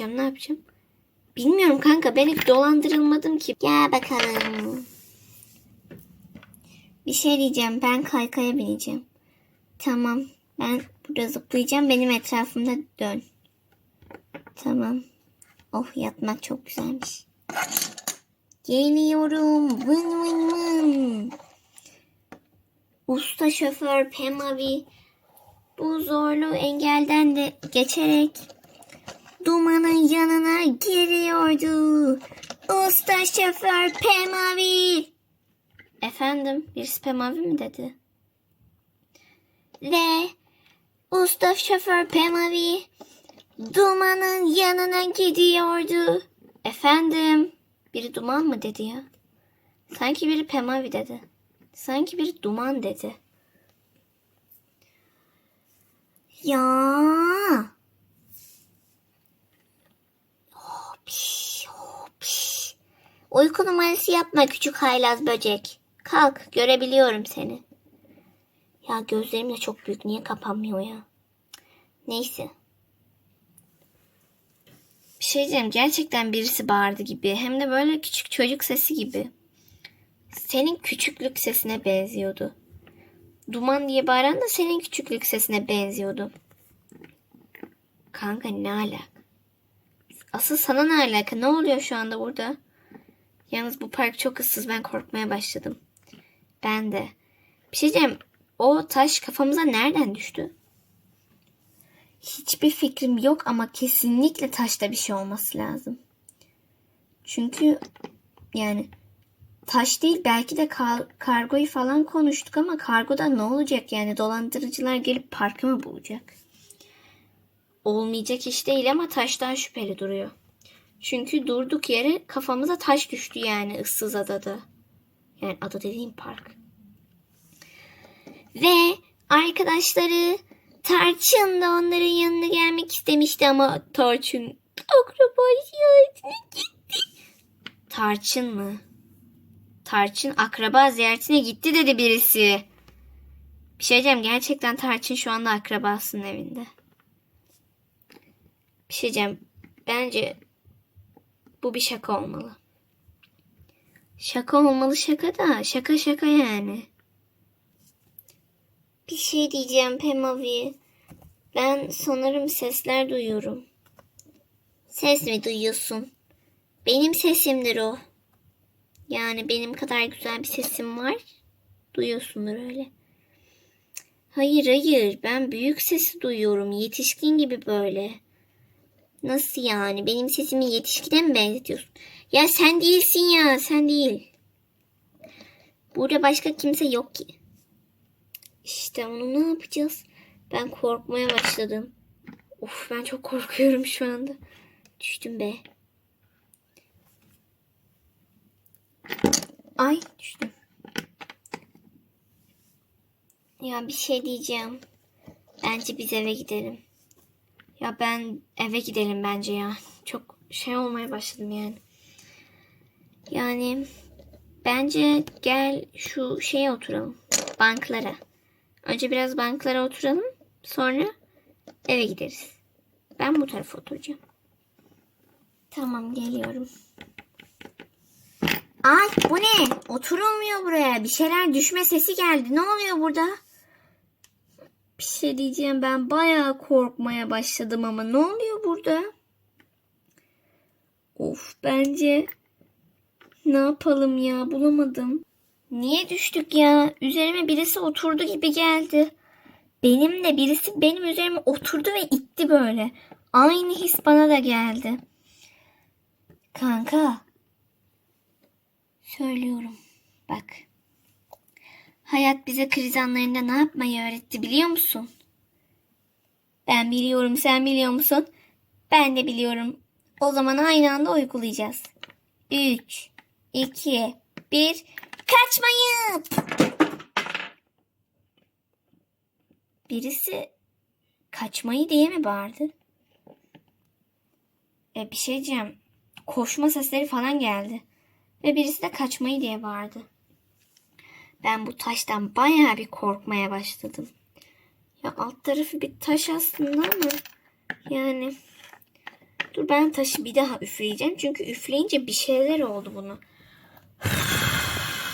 yapacağım? Ne yapacağım? Bilmiyorum kanka. Ben hiç dolandırılmadım ki. Gel bakalım. Bir şey diyeceğim. Ben kaykaya bineceğim. Tamam. Ben burada zıplayacağım. Benim etrafımda dön. Tamam. Oh yatmak çok güzelmiş. Geliyorum. Vın vın vın. Usta şoför Pemavi bu zorlu engelden de geçerek dumanın yanına giriyordu. Usta şoför Pemavi. Efendim birisi Pemavi mi dedi? Ve usta şoför Pemavi dumanın yanına gidiyordu. Efendim biri duman mı dedi ya? Sanki biri Pemavi dedi. Sanki biri duman dedi. Ya. Uyku numarası yapma küçük haylaz böcek. Kalk görebiliyorum seni. Ya gözlerim de çok büyük niye kapanmıyor ya? Neyse. Bir şey diyeceğim gerçekten birisi bağırdı gibi. Hem de böyle küçük çocuk sesi gibi. Senin küçüklük sesine benziyordu. Duman diye bağıran da senin küçüklük sesine benziyordu. Kanka ne alaka? Asıl sana ne alaka? Ne oluyor şu anda burada? Yalnız bu park çok ıssız. Ben korkmaya başladım. Ben de. Bir şey diyeceğim. O taş kafamıza nereden düştü? Hiçbir fikrim yok ama kesinlikle taşta bir şey olması lazım. Çünkü yani taş değil belki de kar- kargoyu falan konuştuk ama kargoda ne olacak yani dolandırıcılar gelip parkı mı bulacak? Olmayacak iş değil ama taştan şüpheli duruyor. Çünkü durduk yere kafamıza taş düştü yani ıssız adada. Yani ada dediğim park. Ve arkadaşları Tarçın da onların yanına gelmek istemişti ama Tarçın akraba ziyaretine gitti. Tarçın mı? Tarçın akraba ziyaretine gitti dedi birisi. Bir şey diyeceğim gerçekten Tarçın şu anda akrabasının evinde. Bir şey diyeceğim bence bu bir şaka olmalı. Şaka olmalı şaka da şaka şaka yani. Bir şey diyeceğim Pemavi. Ben sanırım sesler duyuyorum. Ses mi duyuyorsun? Benim sesimdir o. Yani benim kadar güzel bir sesim var. Duyuyorsundur öyle. Hayır hayır ben büyük sesi duyuyorum. Yetişkin gibi böyle. Nasıl yani? Benim sesimi yetişkine mi benzetiyorsun? Ya sen değilsin ya sen değil. Burada başka kimse yok ki. İşte onu ne yapacağız? Ben korkmaya başladım. Of ben çok korkuyorum şu anda. Düştüm be. Ay düştüm. Ya bir şey diyeceğim. Bence biz eve gidelim. Ya ben eve gidelim bence ya. Çok şey olmaya başladım yani. Yani bence gel şu şeye oturalım. Banklara. Önce biraz banklara oturalım. Sonra eve gideriz. Ben bu tarafa oturacağım. Tamam geliyorum. Ay bu ne? Oturulmuyor buraya. Bir şeyler düşme sesi geldi. Ne oluyor burada? Bir şey diyeceğim ben bayağı korkmaya başladım ama ne oluyor burada? Of bence ne yapalım ya bulamadım. Niye düştük ya? Üzerime birisi oturdu gibi geldi. Benim de birisi benim üzerime oturdu ve itti böyle. Aynı his bana da geldi. Kanka. Söylüyorum. Bak. Hayat bize kriz anlarında ne yapmayı öğretti biliyor musun? Ben biliyorum sen biliyor musun? Ben de biliyorum. O zaman aynı anda uygulayacağız. 3, 2, 1. Kaçmayın! Birisi kaçmayı diye mi bağırdı? E, bir şey diyeceğim. Koşma sesleri falan geldi. Ve birisi de kaçmayı diye bağırdı. Ben bu taştan bayağı bir korkmaya başladım. Ya alt tarafı bir taş aslında ama yani Dur ben taşı bir daha üfleyeceğim. Çünkü üfleyince bir şeyler oldu bunu.